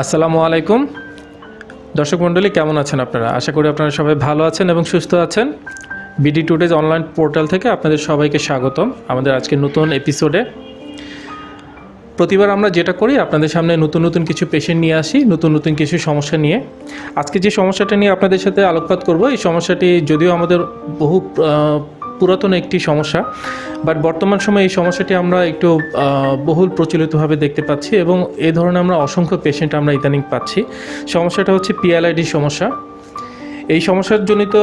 আসসালামু আলাইকুম। দর্শক মণ্ডলী, কেমন আছেন আপনারা? আশা করি আপনারা সবাই ভালো আছেন এবং সুস্থ আছেন। বিডি টুডেজ অনলাইন পোর্টাল থেকে আপনাদের সবাইকে স্বাগতম আমাদের আজকে নতুন এপিসোডে। প্রতিবার আমরা যেটা করি, আপনাদের সামনে নতুন নতুন কিছু পেশেন্ট নিয়ে আসি, নতুন নতুন কিছু সমস্যা নিয়ে। আজকে যে সমস্যাটা নিয়ে আপনাদের সাথে আলোকপাত করব, এই সমস্যাটি যদিও আমাদের বহু পুরাতন একটি সমস্যা বাট বর্তমান সময়ে এই সমস্যাটি আমরা একটু বহুল প্রচলিতভাবে দেখতে পাচ্ছি এবং এ ধরনের আমরা অসংখ্য পেশেন্ট আমরা ইদানিং পাচ্ছি। সমস্যাটা হচ্ছে পিএলআইডি সমস্যা। এই সমস্যার জনিত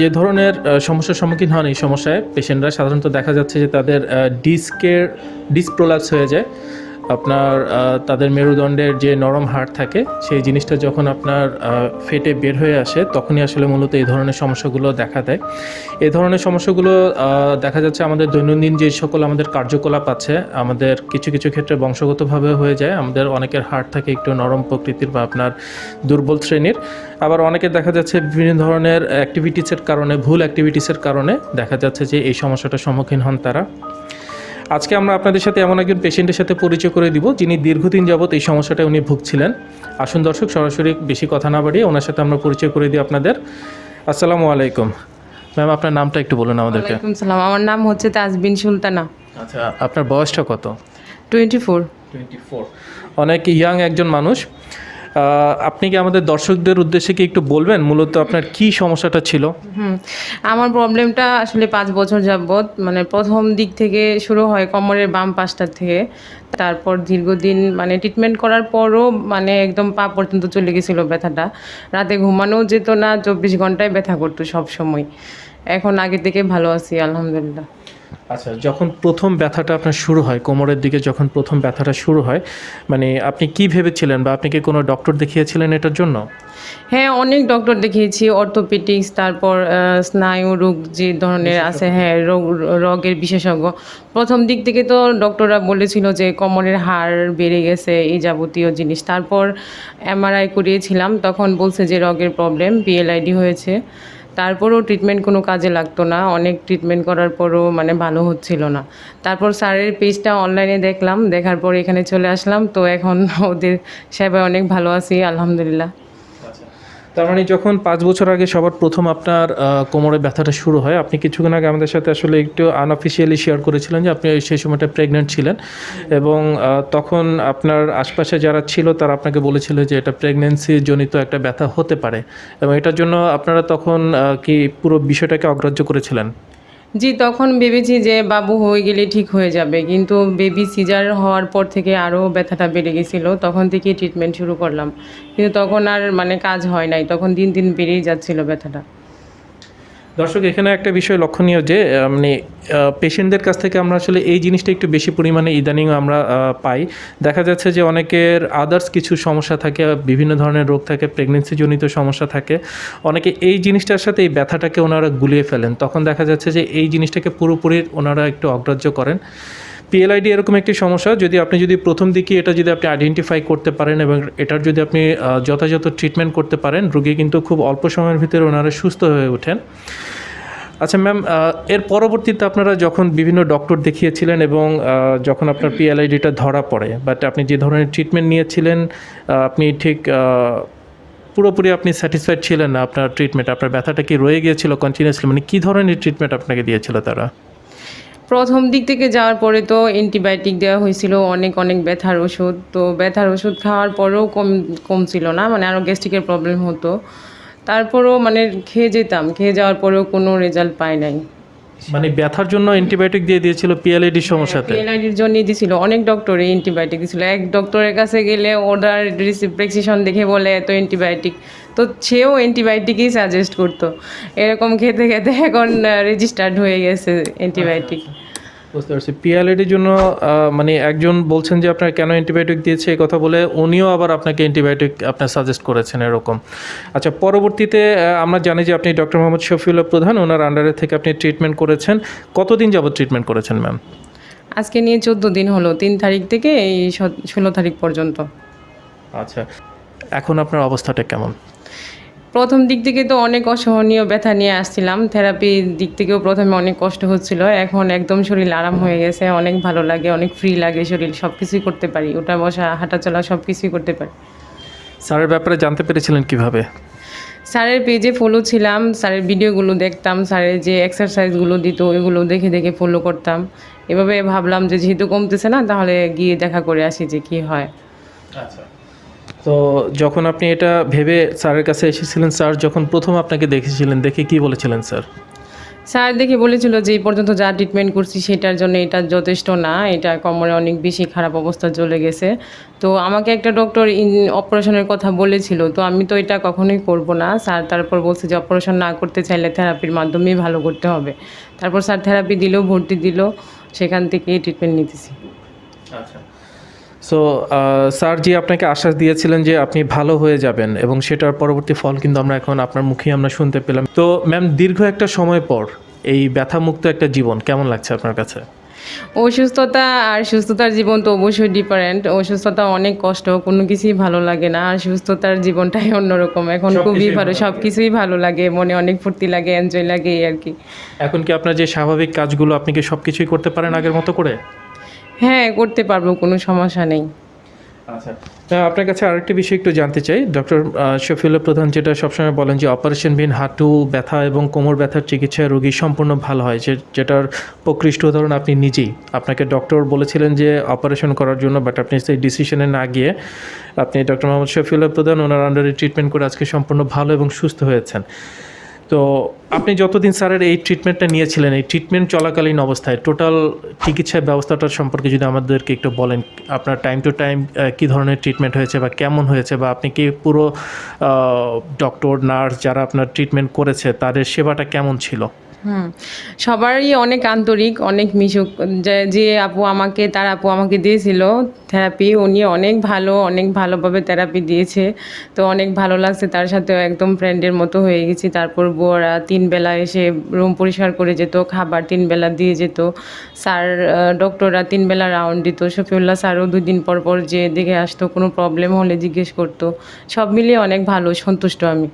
যে ধরনের সমস্যার সম্মুখীন হন এই সমস্যায় পেশেন্টরা সাধারণত দেখা যাচ্ছে যে তাদের ডিস্কের ডিসপ্রোলাপস হয়ে যায়। আপনার তাদের মেরুদণ্ডের যে নরম হাড় থাকে, সেই জিনিসটা যখন আপনার ফেটে বের হয়ে আসে, তখনই আসলে মূলত এই ধরনের সমস্যাগুলো দেখা দেয়। এই ধরনের সমস্যাগুলো দেখা যাচ্ছে আমাদের দৈনন্দিন যে সকল আমাদের কার্যকলাপ আছে, আমাদের কিছু কিছু ক্ষেত্রে বংশগতভাবে হয়ে যায়। আমাদের অনেকের হাড় থাকে একটু নরম প্রকৃতির বা আপনার দুর্বল শ্রেণির। আবার অনেকে দেখা যাচ্ছে বিভিন্ন ধরনের অ্যাক্টিভিটিসের কারণে, ভুল অ্যাক্টিভিটিসের কারণে দেখা যাচ্ছে যে এই সমস্যাটার সম্মুখীন হন তারা। আজকে আমরা আপনাদের সাথে এমন একজন পেশেন্টের সাথে পরিচয় করে দিব যিনি দীর্ঘদিন যাবৎ এই সমস্যাটা উনি ভুগছিলেন। আসুন দর্শক সরাসরি বেশি কথা না বাড়িয়ে ওনার সাথে আমরা পরিচয় করে দিই আপনাদের। আসসালামু আলাইকুম। ম্যাম আপনার নামটা একটু বলুন আমাদেরকে। সালাম। আমার নাম হচ্ছে তাজবিন সুলতানা। আচ্ছা আপনার বয়সটা কত? Twenty four. Twenty four. অনেক ইয়াং একজন মানুষ। আপনি কি আমাদের দর্শকদের উদ্দেশ্যে কি একটু বলবেন? মূলত আপনার কি সমস্যাটা ছিল? আমার প্রবলেমটা আসলে পাঁচ বছর যাবৎ মানে প্রথম দিক থেকে শুরু হয় কোমরের বাম পাশটার থেকে। তারপর দীর্ঘদিন মানে ট্রিটমেন্ট করার পরও মানে একদম পা পর্যন্ত চলে গেছিল ব্যথাটা। রাতে ঘুমানোও যেত না, চব্বিশ ঘন্টায় ব্যথা করতো সব সময় এখন আগে থেকে ভালো আছি, আলহামদুলিল্লাহ। আচ্ছা যখন প্রথম ব্যথাটা আপনার শুরু হয় কোমরের দিকে যখন প্রথম ব্যথাটা শুরু হয় মানে আপনি কি ভেবেছিলেন বা আপনি কি কোনো ডক্টর দেখিয়েছিলেন এটার জন্য? হ্যাঁ অনেক ডক্টর দেখিয়েছি অর্থোপেটিক্স তারপর স্নায়ু রোগ যে ধরনের আছে হ্যাঁ রোগ রোগের বিশেষজ্ঞ। প্রথম দিক থেকে তো ডক্টররা বলেছিল যে কোমরের হাড় বেড়ে গেছে এই যাবতীয় জিনিস। তারপর এমআরআই করিয়েছিলাম তখন বলছে যে রোগের প্রবলেম পিএলআইডি হয়েছে। তারপরও ট্রিটমেন্ট কোনো কাজে লাগতো না, অনেক ট্রিটমেন্ট করার পরও মানে ভালো হচ্ছিল না। তারপর স্যারের পেজটা অনলাইনে দেখলাম, দেখার পর এখানে চলে আসলাম, তো এখন ওদের সেবায় অনেক ভালো আছি, আলহামদুলিল্লাহ। তার মানে যখন পাঁচ বছর আগে সবার প্রথম আপনার কোমরে ব্যথাটা শুরু হয়, আপনি কিছুক্ষণ আগে আমাদের সাথে আসলে একটু আনঅফিসিয়ালি শেয়ার করেছিলেন যে আপনি সেই সময়টা প্রেগনেন্ট ছিলেন এবং তখন আপনার আশপাশে যারা ছিল তারা আপনাকে বলেছিল যে এটা প্রেগনেন্সি জনিত একটা ব্যথা হতে পারে এবং এটার জন্য আপনারা তখন কি পুরো বিষয়টাকে অগ্রাহ্য করেছিলেন? জি, তখন ভেবেছি যে বাবু হয়ে গেলে ঠিক হয়ে যাবে। কিন্তু বেবি সিজার হওয়ার পর থেকে আরও ব্যথাটা বেড়ে গেছিল। তখন থেকে ট্রিটমেন্ট শুরু করলাম। কিন্তু তখন আর মানে কাজ হয় নাই। তখন দিন দিন বেড়েই যাচ্ছিল ব্যথাটা। দর্শক, এখানে একটা বিষয় লক্ষণীয় যে মানে পেশেন্টদের কাছ থেকে আমরা আসলে এই জিনিসটা একটু বেশি পরিমাণে ইদানিং আমরা পাই। দেখা যাচ্ছে যে, অনেকের আদার্স কিছু সমস্যা থাকে, বিভিন্ন ধরনের রোগ থাকে প্রেগনেন্সিজনিত সমস্যা থাকে। অনেকে এই জিনিসটার সাথে এই ব্যথাটাকে ওনারা গুলিয়ে ফেলেন। তখন দেখা যাচ্ছে যে, এই জিনিসটাকে পুরোপুরি ওনারা একটু অগ্রাহ্য করেন। পিএলআইডি এরকম একটি সমস্যা, যদি আপনি যদি প্রথম দিকে এটা যদি আপনি আইডেন্টিফাই করতে পারেন এবং এটার যদি আপনি যথাযথ ট্রিটমেন্ট করতে পারেন, রোগী কিন্তু খুব অল্প সময়ের ভিতরে ওনারা সুস্থ হয়ে ওঠেন। আচ্ছা ম্যাম এর পরবর্তীতে আপনারা যখন বিভিন্ন ডক্টর দেখিয়েছিলেন এবং যখন আপনার পিএলআইডিটা ধরা পড়ে বাট আপনি যে ধরনের ট্রিটমেন্ট নিয়েছিলেন আপনি ঠিক পুরোপুরি আপনি স্যাটিসফাইড ছিলেন না আপনার ট্রিটমেন্ট আপনার ব্যথাটা কি রয়ে গিয়েছিল কন্টিনিউসলি মানে কী ধরনের ট্রিটমেন্ট আপনাকে দিয়েছিল তারা? প্রথম দিক থেকে যাওয়ার পরে তো অ্যান্টিবায়োটিক দেওয়া হয়েছিল, অনেক অনেক ব্যথার ওষুধ। তো ব্যথার ওষুধ খাওয়ার পরেও কম কমছিল না মানে আরও গ্যাস্ট্রিকের প্রবলেম হতো। তারপরেও মানে খেয়ে যেতাম, খেয়ে যাওয়ার পরেও কোনো রেজাল্ট পাই নাই। মানে ব্যথার জন্য অ্যান্টিবায়োটিক দিয়ে দিয়েছিল পিএলআইডি সমস্যাতে? পিএলআইডির জন্য দিয়েছিল অনেক ডক্টরে অ্যান্টিবায়োটিক দিছিল। এক ডক্টরের কাছে গেলে ওনার প্রেসক্রিপশন দেখে বলে এত অ্যান্টিবায়োটিক তো সেও অ্যান্টিবায়োটিকই সাজেস্ট করতো। এরকম খেতে খেতে এখন রেজিস্টার্ড হয়ে গেছে অ্যান্টিবায়োটিক বুঝতে পারছি। পিএলএডির জন্য মানে একজন বলছেন যে আপনার কেন অ্যান্টিবায়োটিক দিয়েছে এই কথা বলে উনিও আবার আপনাকে অ্যান্টিবায়োটিক আপনার সাজেস্ট করেছেন এরকম। আচ্ছা পরবর্তীতে আমরা জানি যে আপনি ডক্টর মোহাম্মদ শফিউল্লাহ প্রধান ওনার আন্ডারে থেকে আপনি ট্রিটমেন্ট করেছেন। কতদিন যাবত ট্রিটমেন্ট করেছেন ম্যাম আজকে নিয়ে চোদ্দ দিন হলো তিন তারিখ থেকে এই ষোলো তারিখ পর্যন্ত। আচ্ছা এখন আপনার অবস্থাটা কেমন? প্রথম দিক থেকে তো অনেক অসহনীয় ব্যথা নিয়ে আসছিলাম। থেরাপির দিক থেকেও প্রথমে অনেক কষ্ট হচ্ছিল। এখন একদম শরীর আরাম হয়ে গেছে অনেক ভালো লাগে অনেক ফ্রি লাগে শরীর সব কিছুই করতে পারি। ওটা বসা হাঁটা চলা সব কিছুই করতে পারি। স্যারের ব্যাপারে জানতে পেরেছিলেন কীভাবে? স্যারের পেজে ফলো ছিলাম স্যারের ভিডিওগুলো দেখতাম স্যারের যে এক্সারসাইজগুলো দিত ওইগুলো দেখে দেখে ফলো করতাম। এভাবে ভাবলাম যে যেহেতু কমতেছে না তাহলে গিয়ে দেখা করে আসি যে কী হয়। আচ্ছা। তো যখন আপনি এটা ভেবে স্যারের কাছে এসেছিলেন স্যার যখন প্রথম আপনাকে দেখেছিলেন দেখে কি বলেছিলেন স্যার? স্যার দেখে বলেছিল যে এই পর্যন্ত যা ট্রিটমেন্ট করছি সেটার জন্য এটা যথেষ্ট না। এটা কোমরে অনেক বেশি খারাপ অবস্থা চলে গেছে। তো আমাকে একটা ডক্টর ইন অপারেশনের কথা বলেছিল। তো আমি তো এটা কখনোই করব না। স্যার তারপর বলছে যে অপারেশন না করতে চাইলে থেরাপির মাধ্যমেই ভালো করতে হবে। তারপর স্যার থেরাপি দিল ভর্তি দিল। সেখান থেকেই ট্রিটমেন্ট নিতেছি। আচ্ছা। সো স্যার জি আপনাকে আশ্বাস দিয়েছিলেন যে আপনি ভালো হয়ে যাবেন এবং সেটার পরবর্তী ফল কিন্তু আমরা এখন আপনার মুখেই আমরা শুনতে পেলাম। তো ম্যাম দীর্ঘ একটা সময় পর এই ব্যথামুক্ত একটা জীবন কেমন লাগছে আপনার কাছে? অসুস্থতা আর সুস্থতার জীবন তো অবশ্যই ডিফারেন্ট অসুস্থতা অনেক কষ্ট কোনো কিছুই ভালো লাগে না। আর সুস্থতার জীবনটাই অন্যরকম। এখন খুবই ভালো ভালো। সব কিছুই ভালো লাগে মনে অনেক ফুর্তি লাগে এনজয় লাগে আর কি। এখন কি আপনার যে স্বাভাবিক কাজগুলো আপনি কি সব কিছুই করতে পারেন আগের মতো করে? হ্যাঁ করতে পারব, কোনো সমস্যা নেই। আচ্ছা আপনার কাছে আরেকটি বিষয় একটু জানতে চাই। ডক্টর শফিউল্লাহ প্রধান যেটা সবসময় বলেন যে অপারেশনবিহীন হাঁটু ব্যথা এবং কোমর ব্যথার চিকিৎসায় রোগী সম্পূর্ণ ভালো হয়, যে, যেটার প্রকৃষ্ট উদাহরণ আপনি নিজেই। আপনাকে ডক্টর বলেছিলেন যে অপারেশন করার জন্য, বাট আপনি সেই ডিসিশনে না গিয়ে আপনি ডক্টর মোহাম্মদ শফিউল্লাহ প্রধান, ওনার আন্ডারে ট্রিটমেন্ট করে আজকে সম্পূর্ণ ভালো এবং সুস্থ হয়েছেন। তো আপনি যতদিন স্যারের এই ট্রিটমেন্টটা নিয়েছিলেন, এই ট্রিটমেন্ট চলাকালীন অবস্থায় টোটাল চিকিৎসা ব্যবস্থাটার সম্পর্কে যদি আমাদেরকে একটু বলেন, আপনার টাইম টু টাইম কী ধরনের ট্রিটমেন্ট হয়েছে বা কেমন হয়েছে বা আপনি কি পুরো ডক্টর নার্স যারা আপনার ট্রিটমেন্ট করেছে, তাদের সেবাটা কেমন ছিল? হুম। সবারই অনেক আন্তরিক, অনেক মিশুক। যে আপু আমাকে, তার আপু আমাকে দিয়েছিল থেরাপি উনি অনেক ভালো, অনেক ভালোভাবে থেরাপি দিয়েছে। তো অনেক ভালো লাগছে তার সাথে একদম ফ্রেন্ডের মতো হয়ে গেছি। তারপর বউরা তিন বেলা এসে রুম পরিষ্কার করে যেত, খাবার তিন বেলা দিয়ে যেত। স্যার ডক্টররা তিন বেলা রাউন্ড দিত। শফিউল্লাহ স্যারও দুই দিন পর পর যে দেখে আসতো, কোনো প্রবলেম হলে জিজ্ঞেস করতো। সব মিলিয়ে অনেক ভালো, সন্তুষ্ট আমি।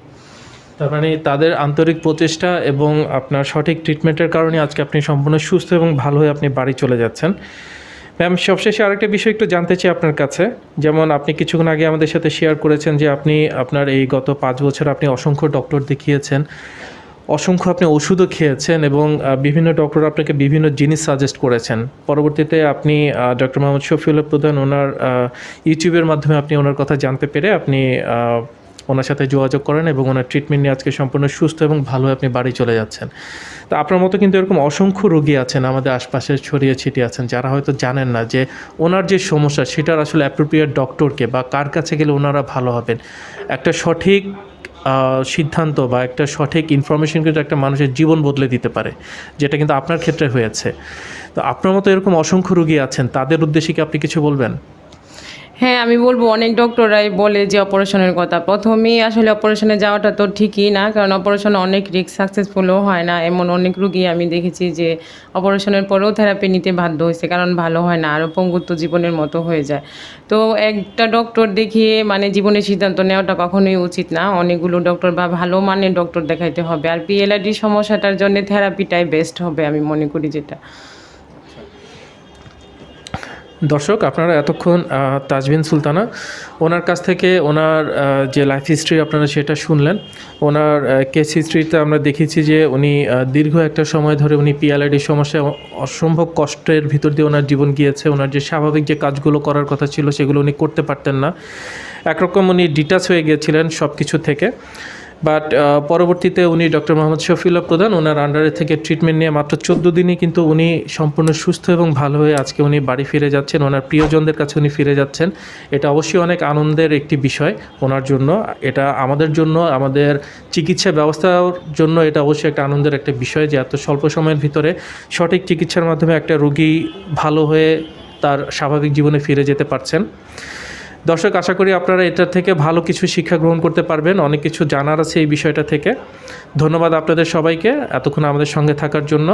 তার মানে তাদের আন্তরিক প্রচেষ্টা এবং আপনার সঠিক ট্রিটমেন্টের কারণে আজকে আপনি সম্পূর্ণ সুস্থ এবং ভালো হয়ে আপনি বাড়ি চলে যাচ্ছেন। ম্যাম সবশেষে আরেকটা বিষয় একটু জানতে চাই আপনার কাছে। যেমন আপনি কিছুক্ষণ আগে আমাদের সাথে শেয়ার করেছেন যে আপনি আপনার এই গত পাঁচ বছর আপনি অসংখ্য ডক্টর দেখিয়েছেন, অসংখ্য আপনি ওষুধও খেয়েছেন এবং বিভিন্ন ডক্টর আপনাকে বিভিন্ন জিনিস সাজেস্ট করেছেন। পরবর্তীতে আপনি ডক্টর মোহাম্মদ শফিউল্লাহ প্রধান ওনার ইউটিউবের মাধ্যমে আপনি ওনার কথা জানতে পেরে আপনি ওনার সাথে যোগাযোগ করেন এবং ওনার ট্রিটমেন্ট নিয়ে আজকে সম্পূর্ণ সুস্থ এবং ভালো আপনি বাড়ি চলে যাচ্ছেন। তো আপনার মতো কিন্তু এরকম অসংখ্য রোগী আছেন, আমাদের আশপাশে ছড়িয়ে ছিটিয়ে আছেন, যারা হয়তো জানেন না যে ওনার যে সমস্যা, সেটার আসলে অ্যাপ্রোপ্রিয়েট ডক্টরকে বা কার কাছে গেলে ওনারা ভালো হবেন। একটা সঠিক সিদ্ধান্ত বা একটা সঠিক ইনফরমেশন কিন্তু একটা মানুষের জীবন বদলে দিতে পারে, যেটা কিন্তু আপনার ক্ষেত্রে হয়েছে। তো আপনার মতো এরকম অসংখ্য রোগী আছেন, তাদের উদ্দেশ্যে কি আপনি কিছু বলবেন? হ্যাঁ আমি বলব অনেক ডক্টররাই বলে যে অপারেশনের কথা। প্রথমেই আসলে অপারেশনে যাওয়াটা তো ঠিকই না, কারণ অপারেশনে অনেক রিস্ক সাকসেসফুলও হয় না। এমন অনেক রুগী আমি দেখেছি যে অপারেশনের পরেও থেরাপি নিতে বাধ্য হয়েছে, কারণ ভালো হয় না, আরও পঙ্গুত্ব জীবনের মতো হয়ে যায়। তো একটা ডক্টর দেখিয়ে মানে জীবনের সিদ্ধান্ত নেওয়াটা কখনোই উচিত না। অনেকগুলো ডক্টর বা ভালো মানের ডক্টর দেখাইতে হবে। আর পিএলআইডি সমস্যাটার জন্য থেরাপিটাই বেস্ট হবে, আমি মনে করি যেটা। দর্শক, আপনারা এতক্ষণ তাজবিন সুলতানা, ওনার কাছ থেকে ওনার যে লাইফ হিস্ট্রি আপনারা সেটা শুনলেন, ওনার কেস হিস্ট্রিতে আমরা দেখেছি যে উনি দীর্ঘ একটা সময় ধরে উনি পিএলআইডির সমস্যায় অ- অসম্ভব কষ্টের ভিতর দিয়ে ওনার জীবন গিয়েছে। ওনার যে স্বাভাবিক যে কাজগুলো করার কথা ছিল, সেগুলো উনি করতে পারতেন না। একরকম উনি ডিটাচ হয়ে গিয়েছিলেন সব কিছু থেকে। বাট পরবর্তীতে উনি ডক্টর মোহাম্মদ শফিউল্লাহ প্রধান, ওনার আন্ডারে থেকে ট্রিটমেন্ট নিয়ে মাত্র চোদ্দ দিনই কিন্তু উনি সম্পূর্ণ সুস্থ এবং ভালো হয়ে আজকে উনি বাড়ি ফিরে যাচ্ছেন। ওনার প্রিয়জনদের কাছে উনি ফিরে যাচ্ছেন। এটা অবশ্যই অনেক আনন্দের একটি বিষয় ওনার জন্য। এটা আমাদের জন্য, আমাদের চিকিৎসা ব্যবস্থার জন্য এটা অবশ্যই একটা আনন্দের একটা বিষয় যে এত স্বল্প সময়ের ভিতরে সঠিক চিকিৎসার মাধ্যমে একটা রোগী ভালো হয়ে তার স্বাভাবিক জীবনে ফিরে যেতে পারছেন। দর্শক, আশা করি আপনারা এটা থেকে ভালো কিছু শিক্ষা গ্রহণ করতে পারবেন। অনেক কিছু জানার আছে এই বিষয়টা থেকে। ধন্যবাদ আপনাদের সবাইকে এতক্ষণ আমাদের সঙ্গে থাকার জন্য।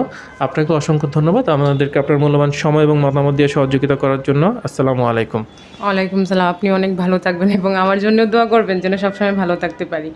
আপনাকে অসংখ্য ধন্যবাদ। আমাদেরকে আপনার মূল্যবান সময় এবং মতামত দিয়ে সহযোগিতা করার জন্য। আসসালামু আলাইকুম। ওয়ালাইকুম সালাম। আপনি অনেক ভালো থাকবেন এবং আমার জন্য দোয়া করবেন যেন সবসময় ভালো থাকতে পারি।